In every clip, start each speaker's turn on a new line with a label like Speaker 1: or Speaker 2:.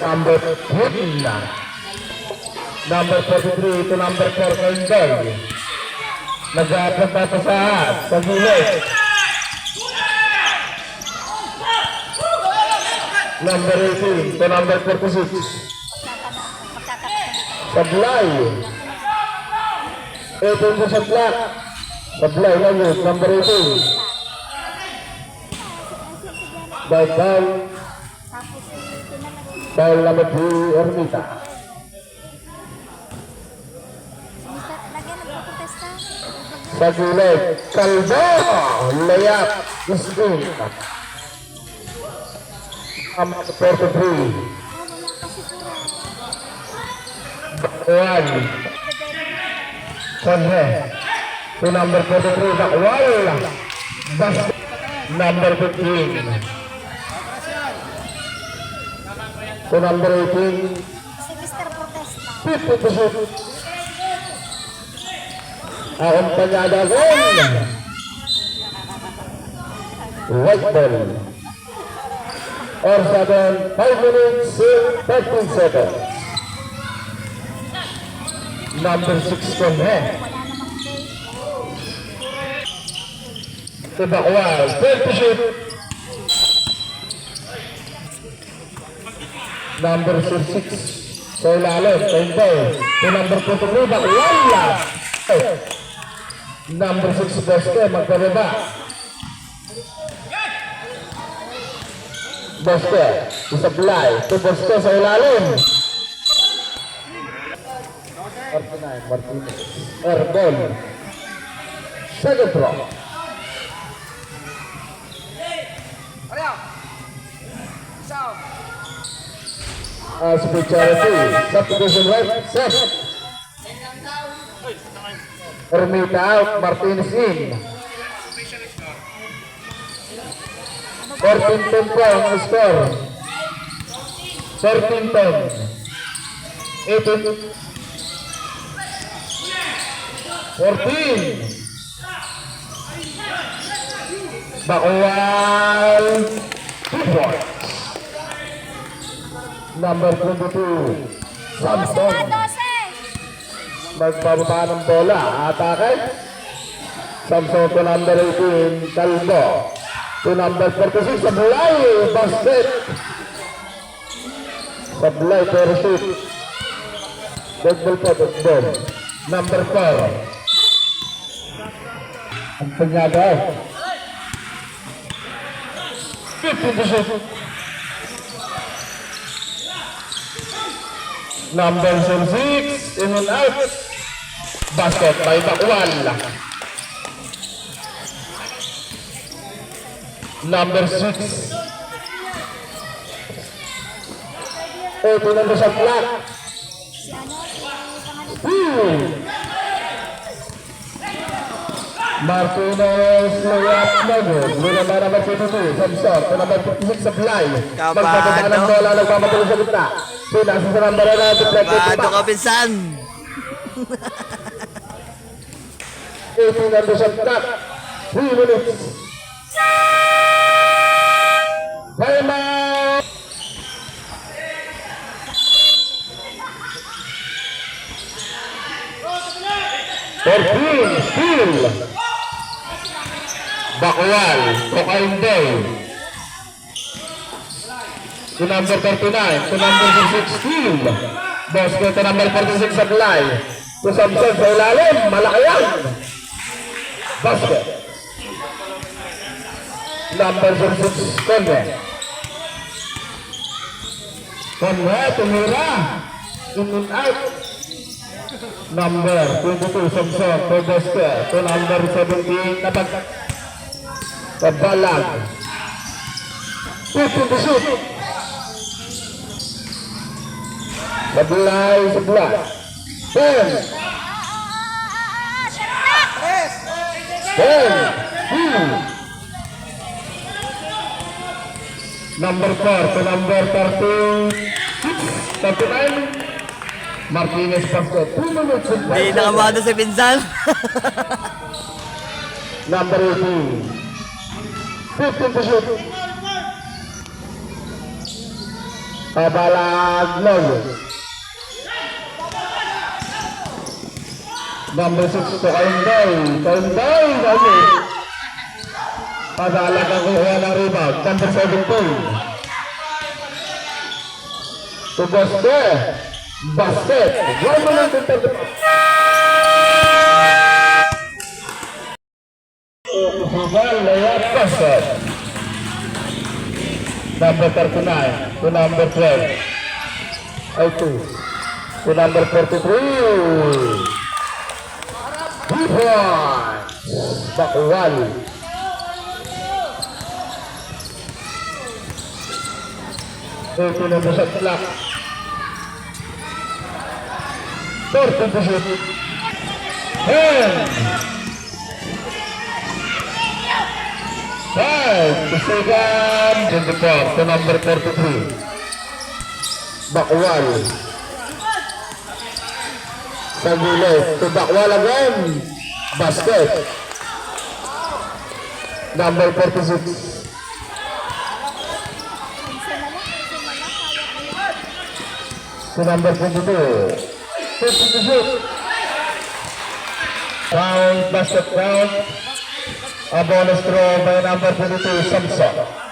Speaker 1: number 10. Number 43 to number 4 kay Indoy. Nag-aapunta pa sa sa gilid. Number 18 to number 46. Sablay. 18 to sa black. Sablay lang. Number 18. By foul. Foul number 3, Ermita.
Speaker 2: Lagyan ng protesta.
Speaker 1: Sa gilid, Kalbo! Layap! Isting. Ang 43. Bakuan. Sanhe. To number 43, Bakwal. Bas number 15. To number 18,
Speaker 2: Si Mr. Protesta.
Speaker 1: 50 to shoot. Acompañada con white ball. Or seven, five minutes, thirteen seconds. Number six ko na. Tibakwal, 20 shoot. Number six, sa ilalim, Tendo. Yung number 23, Bakwal. Number 6 Bosque, magpababa. Bosque, isablay. To Bosque sa ilalim. 49, Martinez. Airball. Second throw. As specialty, subdivision right, set. Ermita out, Martinez in. 14 tempo ang score. 13 10. 18. 14. Bakuwal. 2 points. Number 22. Samson.
Speaker 2: 12.
Speaker 1: Magbababa ng bola. Atake. Samson to number 18. Calvo. To number 46. Sablay. Basket. Sablay. Pero shoot. Dead ball po. Dead ball. Number 4. Ang panyada. 50 to shoot. Number 6, in and out. Basket by Bakwal. Number 6. Ito na sa flat.
Speaker 2: Pangalit.
Speaker 1: Hmm. Martinez layap Nagod. Mula na naman sa ito. Samson. Ito naman 56 sa fly. Ng bola. Nagpapatuloy sa gitna. Pinasa sa number na deflected
Speaker 3: Bado
Speaker 1: back.
Speaker 3: ka, pinsan!
Speaker 1: 18 na sa clock. 3 minutes. Time out! Fourteen, still. Bakwal, Tokainday. To number 39, to number 6, still. Bosque to number 46, Sablay. To Samson sa ilalim, malaki yan. Number 6, Conway. Conway, tumira. In out. Number 22, Samson, to Bosque. To number 17, Nabag. Kabalag. 50 to Sablay, sablay. 10, Ten, two. Number four to number 36, 39. Martinez Pasco, 2 minutes
Speaker 3: Hindi
Speaker 1: 5
Speaker 3: nakamado si pinsan.
Speaker 1: Number 18. 15 to shoot. Kabalagnog. Number 6 to Kainday. Kainday, kasi. Padalag ang kuha ng rebound. Number 17. To Boste. Basket. One minute and 30 Sugal, layup, basket. Number 39 to number 12. Ay, 2. To number 43. Rebound. Bakwal. Ito na mo sa clock. 30 to shoot. 10. Five to second. 24 to number 43. Bakwal. Sa gilid. To Bakwal again. Basket. Number 46. To number 22. 50 to shoot. Count, basket count. A bonus throw by number 22, Samson.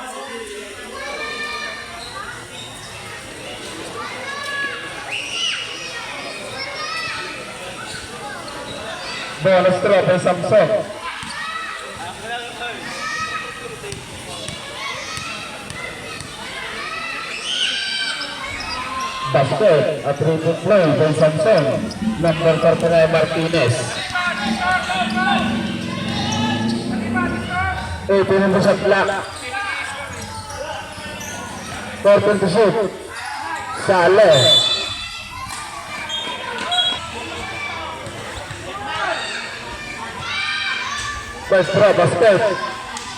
Speaker 1: Bonus throw by Samson. Basket, a three-point play by Samson. Number 49, Martinez. Ito yung sa clock. 4 to shoot. Sale. First throw, basket.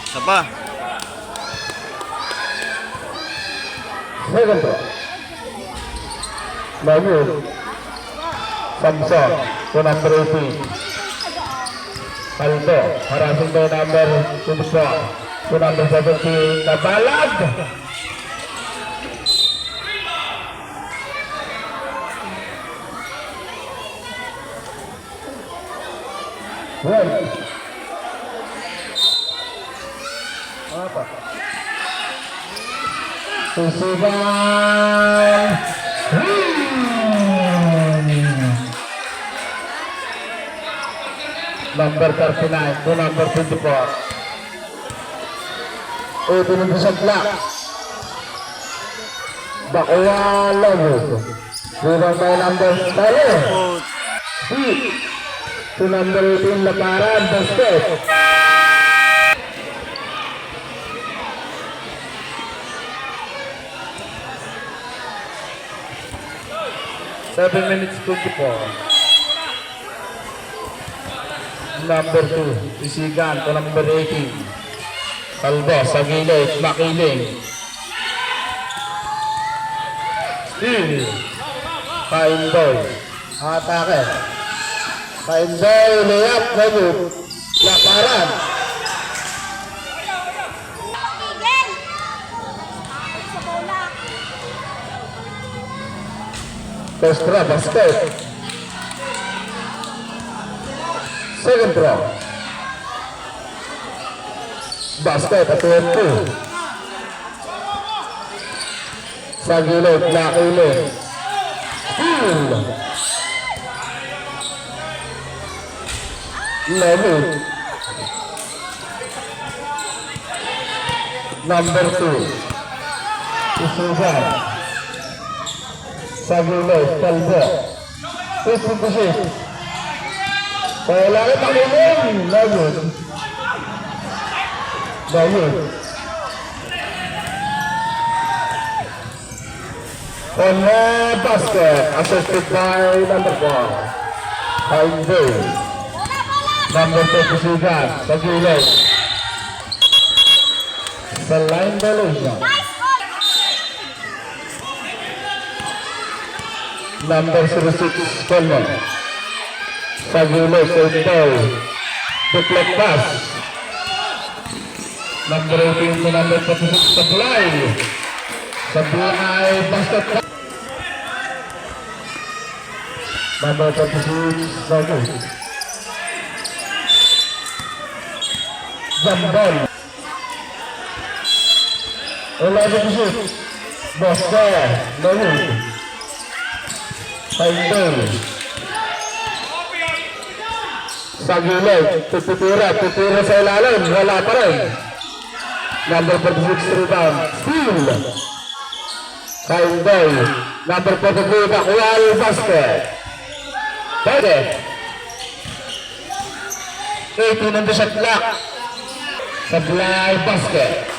Speaker 3: Isa pa.
Speaker 1: Second throw. Mayun. Samson to number 18. Aldo, harassing by number 24. To number 17, Nabalad. Right. Susugan. Hmm. Number 39 to number 24. Ito nito sa black. Bakwa Lagos. Rebound by number 9.
Speaker 3: Oh,
Speaker 1: Sweet. To number 18 Laparan. Basket. Seven minutes 24. Number 2, Isigan to number 18. Kalbo sa gilid, makiling. Steal. Paindoy. Atake. Paindoy, layap, ganun. Laparan.
Speaker 2: Tigil!
Speaker 1: Kestra, basket. Second throw. Basket at 22. Sa gilid, nakilid. Steal. Level. Number 2. Isusan. Sa gilid, kalbo. Fifty to six. Kaya lang pakiling. Lagot. Lagot. On the basket, assisted by number four. Jaime. Number 2, Sigan. Sa gilid. Sa line.
Speaker 2: Nice
Speaker 1: Number 06, Coleman. Gilid, Coleman. Deflect pass. Number 18 to number 46, Supply. Sabi ay basket. Number 26, Bago. Jambol. Eleven shoot. Basket. Bago. Paindol. Sa gilid. Tutira sa ilalim. Wala pa rin. Number 46 rebound. Steal. Paindol. Number 43 Bakwal basket. Pwede. 18 on the shot clock. Supply basket.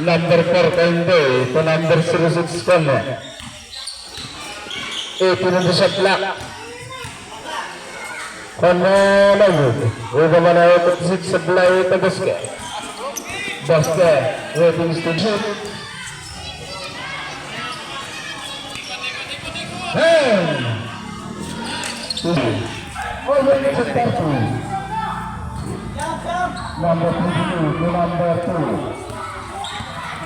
Speaker 1: Number 4 Paindol. To number 06 Kono. 18 on the shot clock. Kono lagu. Uga mana 46 supply to basket. Basket. Waiting to shoot. Hand. Two. Over to Tapu. Number 22 to number 2.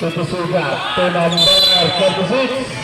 Speaker 1: 56 got 10 on the bar,